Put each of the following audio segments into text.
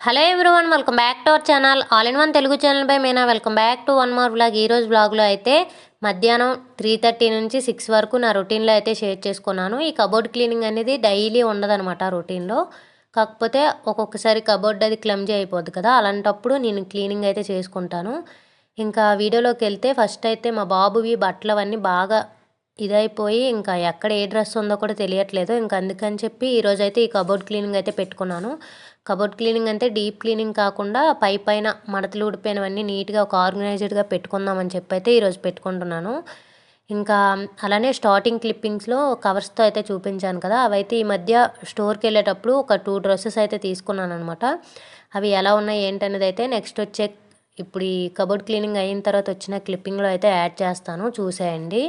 Hello everyone welcome back to our channel. All in one Telugu channel by Meena. Welcome back to one more blog ఈరోజు బ్లాగ్లో అయితే మధ్యాహ్నం three thirty నుంచి six వరకు నా రొటీన్లో అయితే షేర్ చేసుకున్నాను. ఈ కబోర్డ్ క్లీనింగ్ అనేది డైలీ ఉండదన్నమాట రొటీన్లో. కాకపోతే ఒక్కొక్కసారి కబోర్డ్ అది క్లమ్జీ అయిపోద్ది కదా అలాంటప్పుడు నేను క్లీనింగ్ అయితే చేసుకుంటాను. ఇంకా వీడియోలోకి వెళ్తే ఫస్ట్ అయితే మా బాబువి బట్టలు అవన్నీ బాగా ఇదైపోయి ఇంకా ఎక్కడ ఏ డ్రెస్ ఉందో కూడా తెలియట్లేదు. ఇంకా అందుకని చెప్పి ఈరోజు అయితే ఈ కబోర్డ్ క్లీనింగ్ అయితే పెట్టుకున్నాను. కబోర్డ్ క్లీనింగ్ అంటే డీప్ క్లీనింగ్ కాకుండా పై పైన మడతలు ఊడిపోయినవన్నీ నీట్గా ఒక ఆర్గనైజ్డ్గా పెట్టుకుందామని చెప్పి అయితే ఈరోజు పెట్టుకుంటున్నాను. ఇంకా అలానే స్టార్టింగ్ క్లిప్పింగ్స్లో కవర్స్తో అయితే చూపించాను కదా అవైతే ఈ మధ్య స్టోర్కి వెళ్ళేటప్పుడు ఒక టూ డ్రెస్సెస్ అయితే తీసుకున్నాను అనమాట అవి ఎలా ఉన్నాయి ఏంటనేది అయితే నెక్స్ట్ వచ్చే ఇప్పుడు ఈ కబోర్డ్ క్లీనింగ్ అయిన తర్వాత వచ్చిన క్లిప్పింగ్లో అయితే యాడ్ చేస్తాను. చూసేయండి.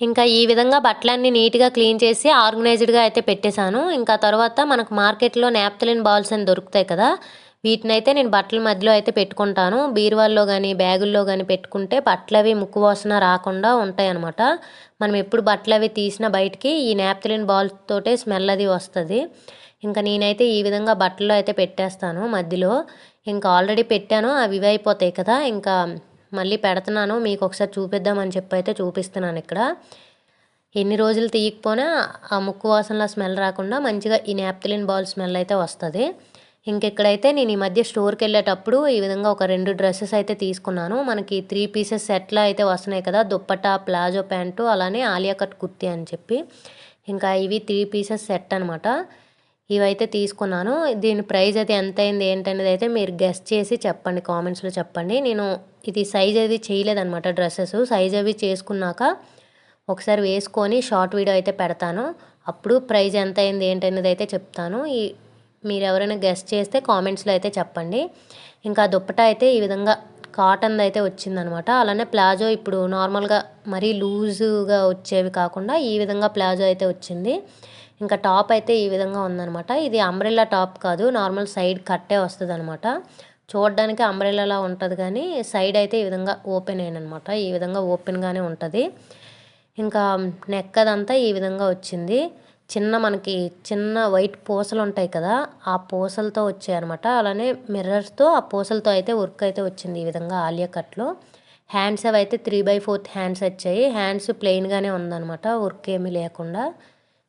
ఇంకా ఈ విధంగా బట్టలన్నీ నీట్గా క్లీన్ చేసి ఆర్గనైజ్డ్గా అయితే పెట్టేశాను. ఇంకా తర్వాత మనకు మార్కెట్లో నాప్తలిన్ బాల్స్ అని దొరుకుతాయి కదా వీటిని అయితే నేను బట్టల మధ్యలో అయితే పెట్టుకుంటాను. బీరువాల్లో కానీ బ్యాగుల్లో కానీ పెట్టుకుంటే బట్టలు అవి ముక్కు వాసన రాకుండా ఉంటాయి అనమాట మనం ఎప్పుడు బట్టలు అవి తీసిన బయటికి ఈ నాప్తలిన్ బాల్స్ తోటే స్మెల్ అది వస్తుంది. ఇంకా నేనైతే ఈ విధంగా బట్టల్లో అయితే పెట్టేస్తాను మధ్యలో. ఇంకా ఆల్రెడీ పెట్టాను అవి ఇవి అయిపోతాయి కదా ఇంకా మళ్ళీ పెడుతున్నాను మీకు ఒకసారి చూపిద్దామని చెప్పి అయితే చూపిస్తున్నాను ఇక్కడ. ఎన్ని రోజులు తీయకపోయినా ఆ ముక్కు వాసనలో స్మెల్ రాకుండా మంచిగా ఈ నాప్తలిన్ బాల్ స్మెల్ అయితే వస్తుంది. ఇంకెక్కడైతే నేను ఈ మధ్య స్టోర్కి వెళ్ళేటప్పుడు ఈ విధంగా ఒక రెండు డ్రెస్సెస్ అయితే తీసుకున్నాను. మనకి త్రీ పీసెస్ సెట్లో అయితే వస్తున్నాయి కదా దుప్పటా ప్లాజో ప్యాంటు అలానే ఆలియా కట్ కుర్తీ అని చెప్పి. ఇంకా ఇవి త్రీ పీసెస్ సెట్ అనమాట ఇవైతే తీసుకున్నాను. దీని ప్రైస్ అయితే ఎంత అయింది ఏంటనేది అయితే మీరు గెస్ట్ చేసి చెప్పండి కామెంట్స్లో చెప్పండి. నేను ఇది సైజ్ అది చేయలేదన్నమాట డ్రెస్సెస్ సైజ్ అవి చేసుకున్నాక ఒకసారి వేసుకొని షార్ట్ వీడియో అయితే పెడతాను. అప్పుడు ప్రైజ్ ఎంత అయింది ఏంటనేది అయితే చెప్తాను. ఈ మీరు ఎవరైనా గెస్ట్ చేస్తే కామెంట్స్లో అయితే చెప్పండి. ఇంకా దుప్పట అయితే ఈ విధంగా కాటన్ అయితే వచ్చిందనమాట అలానే ప్లాజో ఇప్పుడు నార్మల్గా మరీ లూజుగా వచ్చేవి కాకుండా ఈ విధంగా ప్లాజో అయితే వచ్చింది. ఇంకా టాప్ అయితే ఈ విధంగా ఉందనమాట ఇది అంబ్రెల్లా టాప్ కాదు నార్మల్ సైడ్ కట్టే వస్తుంది అనమాట చూడడానికి అంబ్రెల్లాలా ఉంటుంది కానీ సైడ్ అయితే ఈ విధంగా ఓపెన్ అయినమాట ఈ విధంగా ఓపెన్గానే ఉంటుంది. ఇంకా నెక్ అదంతా ఈ విధంగా వచ్చింది. చిన్న మనకి చిన్న వైట్ పూసలు ఉంటాయి కదా ఆ పూసలతో వచ్చాయి అనమాట అలానే మిర్రర్స్తో ఆ పూసలతో అయితే వర్క్ అయితే వచ్చింది ఈ విధంగా ఆలియా కట్లో. హ్యాండ్స్ అవి అయితే త్రీ బై ఫోర్త్ హ్యాండ్స్ వచ్చాయి. హ్యాండ్స్ ప్లెయిన్గానే ఉందన్నమాట వర్క్ ఏమీ లేకుండా.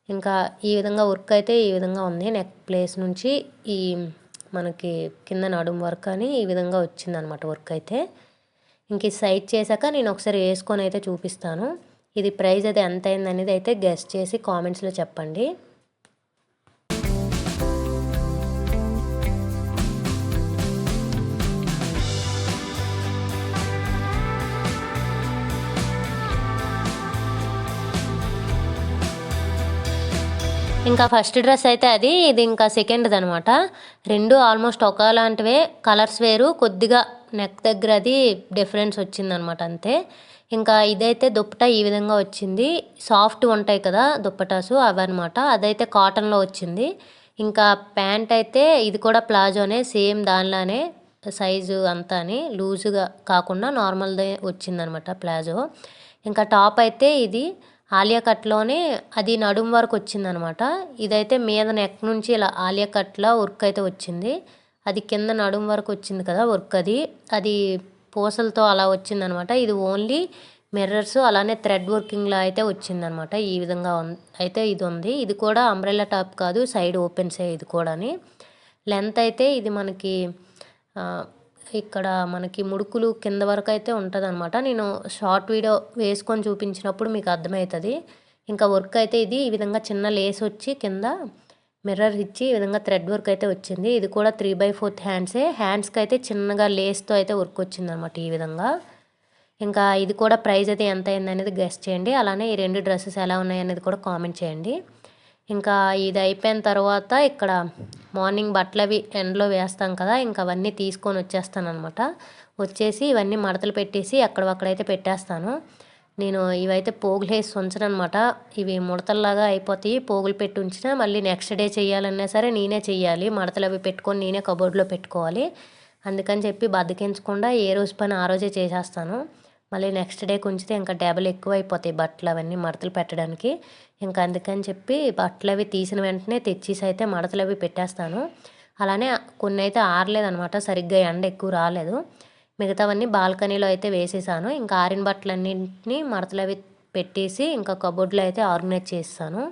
ఇంకా ఈ విధంగా వర్క్ అయితే ఈ విధంగా ఉంది. నెక్ ప్లేస్ నుంచి ఈ మనకి కింద నడుము వర్క్ అని ఈ విధంగా వచ్చిందనమాట వర్క్ అయితే. ఇంక ఈ సైజ్ చేశాక నేను ఒకసారి వేసుకొని అయితే చూపిస్తాను. ఇది ప్రైస్ అది ఎంత అయింది అనేది అయితే గెస్ట్ చేసి కామెంట్స్లో చెప్పండి. ఇంకా ఫస్ట్ డ్రెస్ అయితే అది ఇది ఇంకా సెకండ్ది అనమాట రెండు ఆల్మోస్ట్ ఒకలాంటివే కలర్స్ వేరు కొద్దిగా నెక్ దగ్గర అది డిఫరెన్స్ వచ్చిందనమాట అంతే. ఇంకా ఇదైతే దుప్పట ఈ విధంగా వచ్చింది. సాఫ్ట్ ఉంటాయి కదా దుప్పటాసు అవన్నమాట. అదైతే కాటన్లో వచ్చింది. ఇంకా ప్యాంట్ అయితే ఇది కూడా ప్లాజోనే సేమ్ దానిలానే సైజు అంతా అని లూజుగా కాకుండా నార్మల్దే వచ్చిందనమాట ప్లాజో. ఇంకా టాప్ అయితే ఇది ఆలియా కట్లోనే అది నడుం వరకు వచ్చిందనమాట. ఇదైతే మీద నెక్ నుంచి ఇలా ఆలియా కట్లా వర్క్ అయితే వచ్చింది. అది కింద నడుం వరకు వచ్చింది కదా వర్క్ అది. అది పూసలతో అలా వచ్చిందనమాట. ఇది ఓన్లీ మిర్రర్స్ అలానే థ్రెడ్ వర్కింగ్లో అయితే వచ్చిందనమాట. ఈ విధంగా అయితే ఇది ఉంది. ఇది కూడా అంబ్రెల్లా టాప్ కాదు సైడ్ ఓపెన్సే ఇది కూడాని. లెంత్ అయితే ఇది మనకి ఇక్కడ మనకి ముడుకులు కింద వరకు అయితే ఉంటుంది అనమాట నేను షార్ట్ వీడియో వేసుకొని చూపించినప్పుడు మీకు అర్థమవుతుంది. ఇంకా వర్క్ అయితే ఇది ఈ విధంగా చిన్న లేస్ వచ్చి కింద మిర్రర్ ఇచ్చి ఈ విధంగా థ్రెడ్ వర్క్ అయితే వచ్చింది. ఇది కూడా త్రీ బై ఫోర్త్ హ్యాండ్సే హ్యాండ్స్కి అయితే చిన్నగా లేస్తో అయితే వర్క్ వచ్చింది అనమాట ఈ విధంగా. ఇంకా ఇది కూడా ప్రైస్ అయితే ఎంత అయింది అనేది గెస్ట్ చేయండి. అలానే ఈ రెండు డ్రెస్సెస్ ఎలా ఉన్నాయి అనేది కూడా కామెంట్ చేయండి. ఇంకా ఇది అయిపోయిన తర్వాత ఇక్కడ మార్నింగ్ బట్టలు అవి ఎండలో వేస్తాం కదా ఇంకా అవన్నీ తీసుకొని వచ్చేస్తాను అనమాట వచ్చేసి ఇవన్నీ మడతలు పెట్టేసి అక్కడక్కడైతే పెట్టేస్తాను. నేను ఇవైతే పోగులు వేసి ఉంచను అనమాట ఇవి ముడతల్లాగా అయిపోతాయి పోగులు పెట్టి ఉంచినా మళ్ళీ నెక్స్ట్ డే చేయాలన్నా సరే నేనే చెయ్యాలి మడతలు అవి పెట్టుకొని నేనే కబోర్డ్లో పెట్టుకోవాలి. అందుకని చెప్పి బద్దకించకుండా ఏ రోజు పని ఆ రోజే చేసేస్తాను. మళ్ళీ నెక్స్ట్ డే ఉంచితే ఇంకా డబల్ ఎక్కువ అయిపోతాయి బట్టలు అవన్నీ మడతలు పెట్టడానికి. ఇంకా అందుకని చెప్పి బట్టలు అవి తీసిన వెంటనే తెచ్చేసి అయితే మడతలు అవి పెట్టేస్తాను. అలానే కొన్ని అయితే ఆరలేదనమాట సరిగ్గా ఎండ ఎక్కువ రాలేదు. మిగతావన్నీ బాల్కనీలో అయితే వేసేసాను. ఇంకా ఆరిన బట్టలన్నింటినీ మడతలు అవి పెట్టేసి ఇంకా కబోర్డ్లో అయితే ఆర్గనైజ్ చేస్తాను.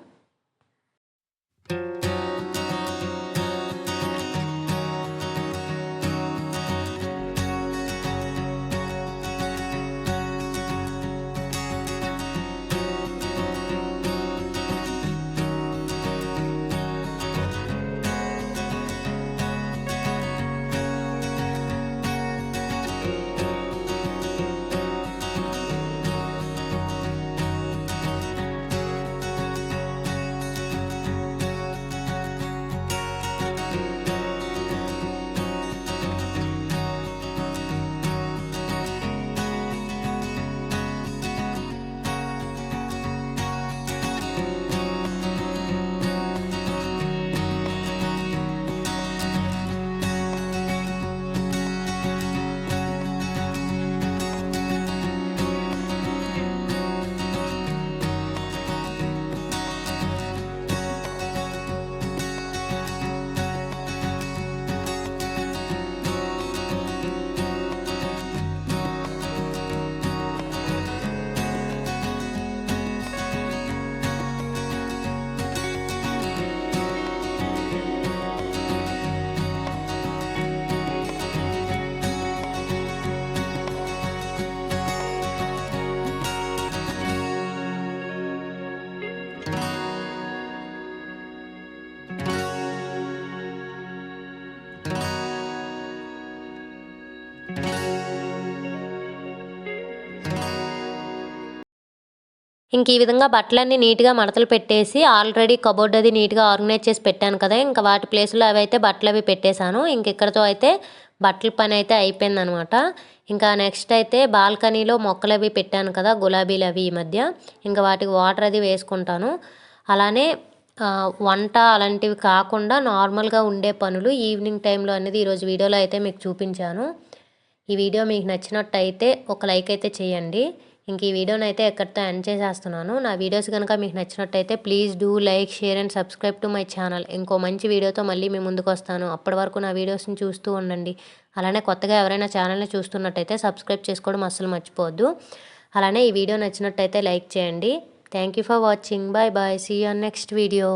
ఇంక ఈ విధంగా బట్టలన్నీ నీట్గా మడతలు పెట్టేసి ఆల్రెడీ కబోర్డ్ అది నీట్గా ఆర్గనైజ్ చేసి పెట్టాను కదా ఇంకా వాటి ప్లేస్లో అవి అయితే బట్టలు అవి పెట్టేశాను. ఇంక ఇక్కడతో అయితే బట్టల పని అయితే అయిపోయిందనమాట. ఇంకా నెక్స్ట్ అయితే బాల్కనీలో మొక్కలు అవి పెట్టాను కదా గులాబీలు అవి ఈ మధ్య ఇంకా వాటికి వాటర్ అది వేసుకుంటాను. అలానే వంట అలాంటివి కాకుండా నార్మల్గా ఉండే పనులు ఈవినింగ్ టైంలో అనేది ఈరోజు వీడియోలో అయితే మీకు చూపించాను. ఈ వీడియో మీకు నచ్చినట్టయితే ఒక లైక్ అయితే చేయండి. ఇంక ఈ వీడియోని అయితే ఎక్కడితో ఎండ్ చేసేస్తున్నాను. నా వీడియోస్ కనుక మీకు నచ్చినట్టయితే please do like share and subscribe to my channel. ఇంకో మంచి వీడియోతో మళ్ళీ మీ ముందుకు వస్తాను. అప్పటి వరకు నా వీడియోస్ని చూస్తూ ఉండండి. అలానే కొత్తగా ఎవరైనా ఛానల్ని చూస్తున్నట్టయితే సబ్స్క్రైబ్ చేసుకోవడం అస్సలు మర్చిపోవద్దు. అలానే ఈ వీడియో నచ్చినట్టయితే లైక్ చేయండి. Thank you for watching. Bye bye see you next video